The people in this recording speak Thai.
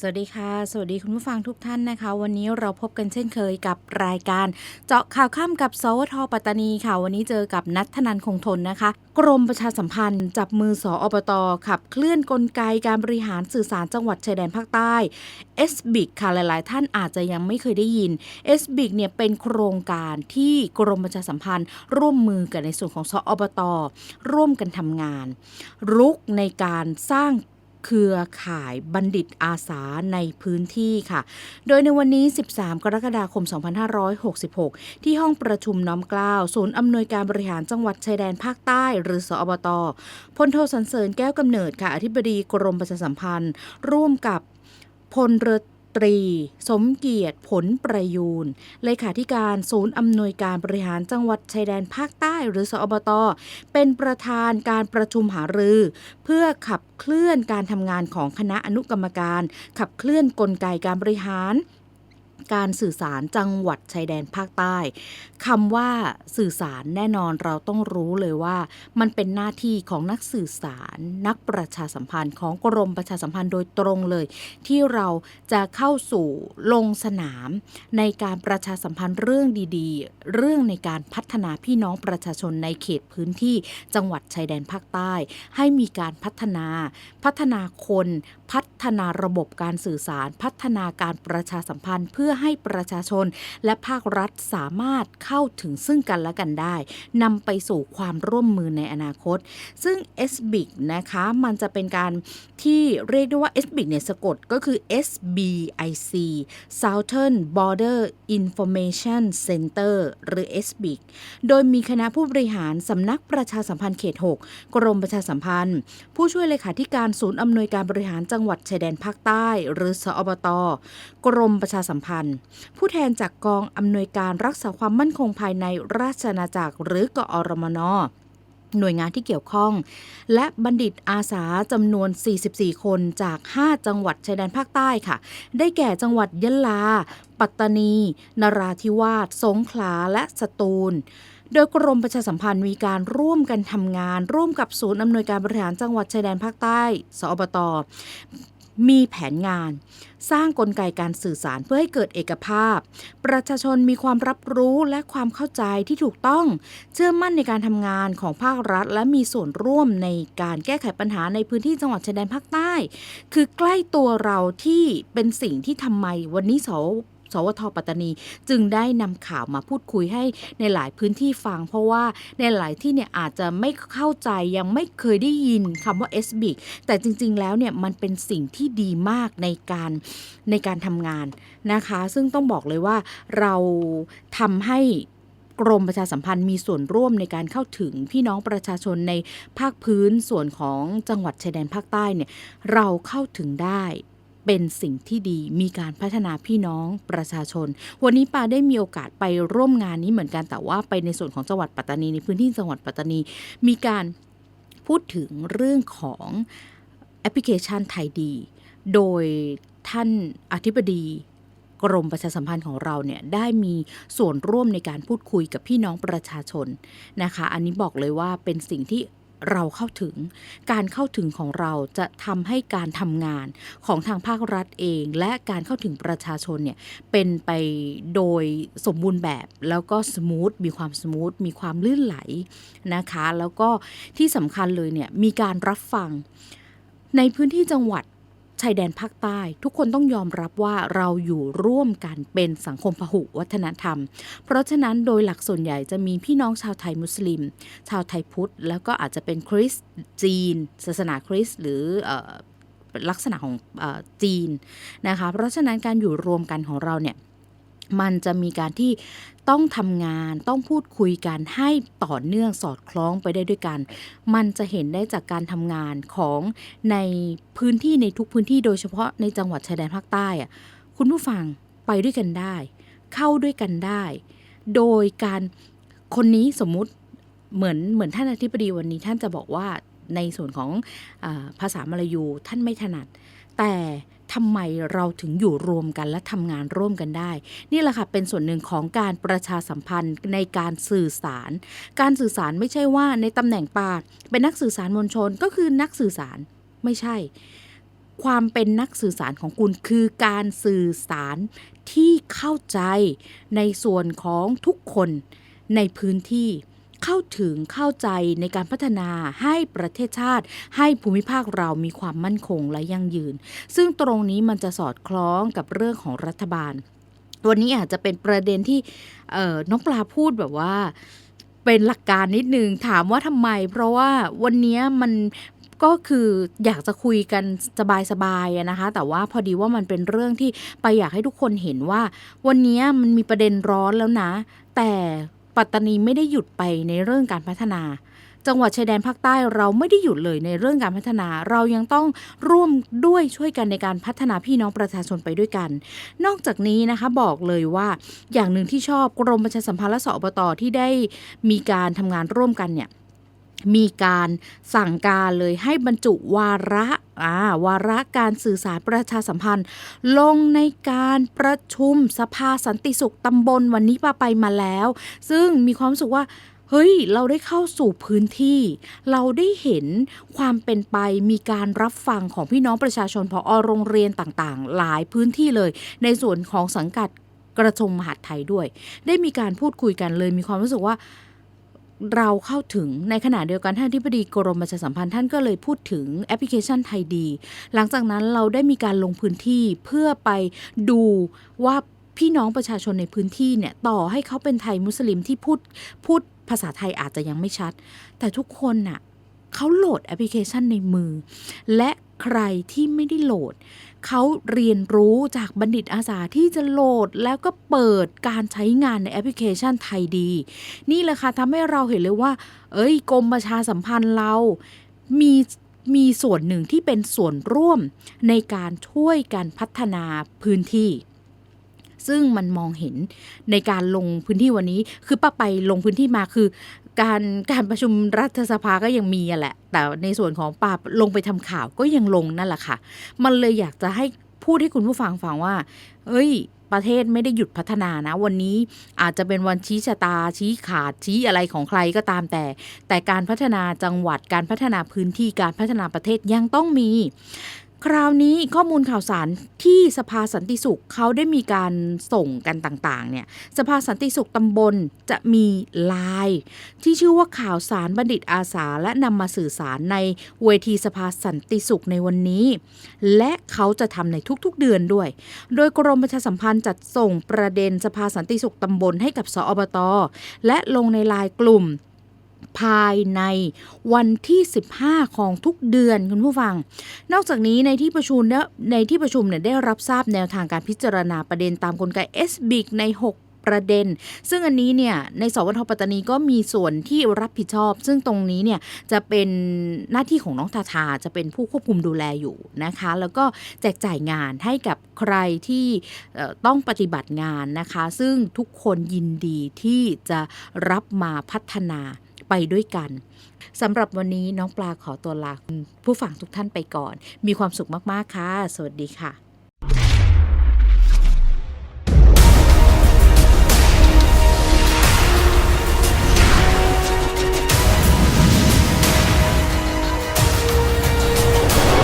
สวัสดีค่ะ สวัสดีคุณผู้ฟังทุกท่านนะคะ วันนี้เราพบกันเช่นเคยกับรายการ เจาะข่าวข้ามกับสวทปัตตานีค่ะ วันนี้เจอกับนัทธนันคงทนนะคะ กรมประชาสัมพันธ์ จับมือสออบตขับเคลื่อนกลไกการบริหารสื่อสารจังหวัดชายแดนภาคใต้ s b i c ค่ะหลาย ๆ ท่านอาจจะยังไม่เคยได้ยิน s b i c เนี่ยเป็นโครงการที่กรมประชาสัมพันธ์ ร่วมมือกับในส่วนของสออบตร่วมกันทำงาน รุกในการสร้าง เครือข่ายบัณฑิตอาสาในพื้นที่ค่ะ โดยในวันนี้ 13 กรกฎาคม 2566 ที่ห้องประชุมน้อมกล้าว ศูนย์อำนวยการบริหารจังหวัดชายแดนภาคใต้ หรือสอบตพลโทสันเสริญแก้วกำเนิดค่ะ อธิบดีกรมประชาสัมพันธ์ ร่วมกับพลเรือ ตรี สมเกียรติผลประยูนเลขาธิการศูนย์อำนวยการบริหารจังหวัดชายแดนภาคใต้หรือสอบต เป็นประธานการประชุมหารือ เพื่อขับเคลื่อนการทำงานของคณะอนุกรรมการ ขับเคลื่อนกลไกการบริหาร การสื่อสารจังหวัดชายแดนภาคใต้คำว่าสื่อสารแน่นอนเราต้องรู้เลยว่า มันเป็นหน้าที่ของนักสื่อสาร นักประชาสัมพันธ์ของกรมประชาสัมพันธ์โดยตรงเลย ที่เราจะเข้าสู่ลงสนาม ในการประชาสัมพันธ์เรื่องดีๆ เรื่องในการพัฒนาพี่น้องประชาชนในเขตพื้นที่จังหวัดชายแดนภาคใต้ ให้มีการพัฒนาพัฒนาคนพัฒนาระบบการสื่อสาร พัฒนาการประชาสัมพันธ์ เพื่อให้ประชาชน และภาครัฐสามารถเข้าถึงซึ่งกันและกันได้นำไปสู่ความร่วมมือในอนาคต ซึ่ง SBIC นะคะมันจะเป็นการที่เรียกได้ว่า SBIC เนี่ยสะกดก็คือ SBIC Southern Border Information Center หรือ SBIC โดยมีคณะผู้บริหารสำนักประชาสัมพันธ์เขต 6 กรมประชาสัมพันธ์ ผู้ช่วยเลขาธิการศูนย์อำนวยการบริหารจัังหวัดชายแดนภาคใต้ หรือสอบต กรมประชาสัมพันธ์ ผู้แทนจากกองอำนวยการรักษาความมั่นคงภายในราชอาณาจักร หรือกอรมนหน่วยงานที่เกี่ยวข้อง และบัณฑิตอาสาจำนวน 44 คนจาก 5 จังหวัดชายแดนภาคใต้ค่ะ ได้แก่จังหวัดยะลา ปัตตานี นราธิวาส สงขลา และสตูล โดยกรมประชาสัมพันธ์มีการร่วมกันทำงาน ร่วมกับศูนย์อำนวยการบริหารจังหวัดชายแดนภาคใต้ สอบต มีแผนงาน สร้างกลไกการสื่อสารเพื่อให้เกิดเอกภาพ ประชาชนมีความรับรู้และความเข้าใจที่ถูกต้อง เชื่อมั่นในการทำงานของภาครัฐ และมีส่วนร่วมในการแก้ไขปัญหาในพื้นที่จังหวัดชายแดนภาคใต้ คือใกล้ตัวเราที่เป็นสิ่งที่ทำไมวันนี้ส สวทปัตตานี จึงได้นำข่าวมาพูดคุยให้ในหลายพื้นที่ฟัง เพราะว่าในหลายที่เนี่ยอาจจะไม่เข้าใจยังไม่เคยได้ยินคำว่า s b i c แต่จริง ๆ แล้วเนี่ยมันเป็นสิ่งที่ดีมากในการในการทำงานนะคะ ซึ่งต้องบอกเลยว่าเราทำให้กรมประชาสัมพันธ์มีส่วนร่วมในการเข้าถึงพี่น้องประชาชนในภาคพื้นส่วนของจังหวัดชายแดนภาคใต้เนี่ยเราเข้าถึงได้ เป็นสิ่งที่ดีมีการพัฒนาพี่น้องประชาชน วันนี้ปาได้มีโอกาสไปร่วมงานนี้เหมือนกันแต่ว่าไปในส่วนของจังหวัดปัตตานีในพื้นที่จังหวัดปัตตานี มีการพูดถึงเรื่องของแอปพลิเคชันไทยดี โดยท่านอธิบดีกรมประชาสัมพันธ์ของเราเนี่ยได้มีส่วนร่วมในการพูดคุยกับพี่น้องประชาชนนะคะ อันนี้บอกเลยว่าเป็นสิ่งที่ เราเข้าถึง การเข้าถึงของเราจะทำให้การทำงานของทางภาครัฐเอง และการเข้าถึงประชาชนเนี่ยเป็นไปโดยสมบูรณ์แบบ แล้วก็สมูทมีความสมูทมีความลื่นไหลนะคะ แล้วก็ที่สำคัญเลยเนี่ยมีการรับฟังในพื้นที่จังหวัด ชายแดนภาคใต้ ทุกคนต้องยอมรับว่าเราอยู่ร่วมกันเป็นสังคมพหุวัฒนธรรม เพราะฉะนั้นโดยหลักส่วนใหญ่จะมีพี่น้องชาวไทยมุสลิม ชาวไทยพุทธ แล้วก็อาจจะเป็นคริสต์จีน ศาสนาคริสต์หรืออลักษณะของอจีนนะคะ เพราะฉะนั้นการอยู่รวมกันของเราเนี่ย มันจะมีการที่ต้องทำงานต้องพูดคุยกันให้ต่อเนื่องสอดคล้องไปได้ด้วยกัน มันจะเห็นได้จากการทำงานของในพื้นที่ในทุกพื้นที่โดยเฉพาะในจังหวัดชายแดนภาคใต้อะคุณผู้ฟังไปด้วยกันได้ เข้าด้วยกันได้ โดยการคนนี้สมมุติเหมือนเหมือนท่านอธิบดีวันนี้ท่านจะบอกว่าในส่วนของอภาษามลายูท่านไม่ถนัด แต่ ทำไมเราถึงอยู่รวมกันและทำงานร่วมกันได้ นี่แหละค่ะเป็นส่วนหนึ่งของการประชาสัมพันธ์ในการสื่อสาร การสื่อสารไม่ใช่ว่าในตำแหน่งปาเป็นนักสื่อสารมวลชนก็คือนักสื่อสารไม่ใช่ ความเป็นนักสื่อสารของคุณคือการสื่อสารที่เข้าใจในส่วนของทุกคนในพื้นที่ เข้าถึงเข้าใจในการพัฒนาให้ประเทศชาติ ให้ภูมิภาคเรามีความมั่นคงและยั่งยืน ซึ่งตรงนี้มันจะสอดคล้องกับเรื่องของรัฐบาล วันนี้อาจจะเป็นประเด็นที่น้องปลาพูดแบบว่าเป็นหลักการนิดนึงถามว่าทำไม เพราะว่าวันนี้มันก็คืออยากจะคุยกันสบายๆนะคะ แต่ว่าพอดีว่ามันเป็นเรื่องที่ไปอยากให้ทุกคนเห็นว่า วันนี้มันมีประเด็นร้อนแล้วนะ แต่ ปัตตานีไม่ได้หยุดไปในเรื่องการพัฒนา จังหวัดชายแดนภาคใต้เราไม่ได้หยุดเลยในเรื่องการพัฒนา เรายังต้องร่วมด้วยช่วยกันในการพัฒนาพี่น้องประชาชนไปด้วยกัน นอกจากนี้นะคะบอกเลยว่าอย่างหนึ่งที่ชอบกรมประชาสัมพันธ์และสอบตที่ได้มีการทำงานร่วมกันเนี่ยมีการสั่งการเลยให้บรรจุวาระ อ่าวาระการสื่อสารประชาสัมพันธ์ ลงในการประชุมสภาสันติสุขตำบลวันนี้ป้าไปมาแล้ว ซึ่งมีความรู้สึกว่าเฮ้ย เราได้เข้าสู่พื้นที่ เราได้เห็นความเป็นไป มีการรับฟังของพี่น้องประชาชนพอโรงเรียนต่างๆ หลายพื้นที่เลย ในส่วนของสังกัดกระทรวงมหาดไทยด้วย ได้มีการพูดคุยกันเลย มีความรู้สึกว่า เราเข้าถึงในขณะเดียวกันท่านที่ปดีกรมประชาสัมพันธ์ท่านก็เลยพูดถึงแอปพลิเคชันไทยดี หลังจากนั้นเราได้มีการลงพื้นที่เพื่อไปดูว่าพี่น้องประชาชนในพื้นที่เนี่ยต่อให้เขาเป็นไทยมุสลิมที่พูดพูดภาษาไทยอาจจะยังไม่ชัด แต่ทุกคนน่ะเขาโหลดแอปพลิเคชันในมือ และ ใครที่ไม่ได้โหลด เขาเรียนรู้จากบัณฑิตอาสาที่จะโหลดแล้วก็เปิดการใช้งานในแอปพลิเคชันไทยดี นี่แหละค่ะทำให้เราเห็นเลยว่า เอ้ยกรมประชาสัมพันธ์เรา มีมีส่วนหนึ่งที่เป็นส่วนร่วมในการช่วยกันพัฒนาพื้นที่ ซึ่งมันมองเห็นในการลงพื้นที่วันนี้ คือป้าไปลงพื้นที่มาคือ การการประชุมรัฐสภาก็ยังมีแหละ แต่ในส่วนของป้าลงไปทำข่าวก็ยังลงนั่นแหละค่ะ มันเลยอยากจะให้พูดให้คุณผู้ฟังฟังว่า เอ้ย ประเทศไม่ได้หยุดพัฒนานะ วันนี้อาจจะเป็นวันชี้ชะตา ชี้ขาด ชี้อะไรของใครก็ตามแต่ แต่การพัฒนาจังหวัด การพัฒนาพื้นที่ การพัฒนาประเทศยังต้องมี คราวนี้ข้อมูลข่าวสารที่สภาสันติสุขเขาได้มีการส่งกันต่างๆเนี่ยสภาสันติสุขตำบลจะมีไลน์ที่ชื่อว่าข่าวสารบัณฑิตอาสา และนำมาสื่อสารในเวทีสภาสันติสุขในวันนี้ และเขาจะทำในทุกๆเดือนด้วย โดยกรมประชาสัมพันธ์จัดส่งประเด็นสภาสันติสุขตำบลให้กับสอบตและลงในไลน์กลุ่ม ภายในวันที่ 15 ของทุกเดือนคุณผู้ฟัง นอกจากนี้ในที่ประชุมเนี่ยในที่ประชุมเนี่ยได้รับทราบแนวทางการพิจารณาประเด็นตามกลไก SBIC ใน 6ประเด็น ซึ่งอันนี้เนี่ยในสวทปัตตานีก็มีส่วนที่รับผิดชอบ ซึ่งตรงนี้เนี่ยจะเป็นหน้าที่ของน้องทาทาจะเป็นผู้ควบคุมดูแลอยู่นะคะ แล้วก็แจกจ่ายงานให้กับใครที่ต้องปฏิบัติงานนะคะ ซึ่งทุกคนยินดีที่จะรับมาพัฒนา ไปด้วยกันสำหรับวันนี้น้องปลาขอตัวลาผู้ฟังทุกท่านไปก่อน มีความสุขมาก ๆ ค่ะ สวัสดีค่ะ